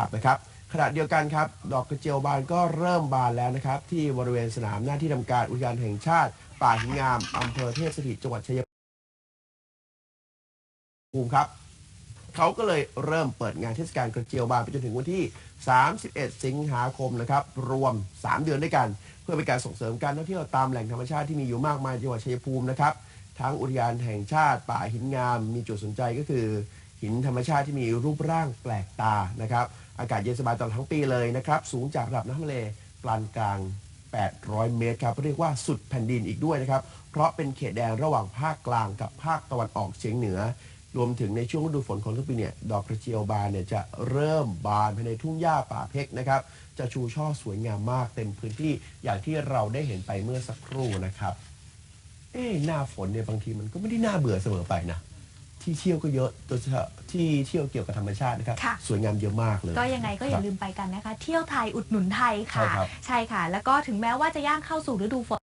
าพนะครับขณะเดียวกันครับ ดอกกระเจียวบานก็เริ่มบานแล้วนะครับ ที่บริเวณสนามหน้าที่ทำการอุทยานแห่งชาติ ป่าหินงามอำเภอเทพสถิตจังหวัดชัยภูมิครับเขาก็เลยเริ่มเปิดงานเทศกาลกระเจียวบานไปจนถึงวันที่ 31 สิงหาคมนะครับ รวม 3 เดือนด้วยกัน เพื่อเป็นการส่งเสริมการท่องเที่ยวตามแหล่งธรรมชาติที่มีอยู่มากมายจังหวัดชัยภูมินะครับทั้งอุทยานแห่งชาติ ป่าหินงาม มีจุดสนใจก็คือ หินธรรมชาติที่มีรูปร่างแปลกตานะครับ อากาศเย็นสบายตลอดทั้งปีเลยนะครับ สูงจากระดับน้ำทะเลปานกลาง 800 เมตรครับเรียกว่าสุดแผ่นดินอีกด้วยนะครับ เพราะเป็นเขตแดนระหว่างภาคกลางกับภาคตะวันออกเฉียงเหนือ รวมถึงในช่วงฤดูฝนของทุกปีเนี่ยดอกกระเจียวบานเนี่ยจะเริ่มบานภายในทุ่งหญ้าป่าเพกนะครับ จะชูช่อสวยงามมากเต็มพื้นที่อย่างที่เราได้เห็นไปเมื่อสักครู่นะครับ เอ๊หน้าฝนเนี่ยบางทีมันก็ไม่ได้น่าเบื่อเสมอไปนะ ที่เที่ยวก็เยอะโดยเฉพาะที่เที่ยวเกี่ยวกับธรรมชาตินะครับค่ะ สวยงามเยอะมากเลย ก็ยังไงก็อย่าลืมไปกันนะคะ เที่ยวไทยอุดหนุนไทยค่ะ ใช่ครับ ใช่ค่ะ แล้วก็ถึงแม้ว่าจะย่างเข้าสู่ฤดูฝน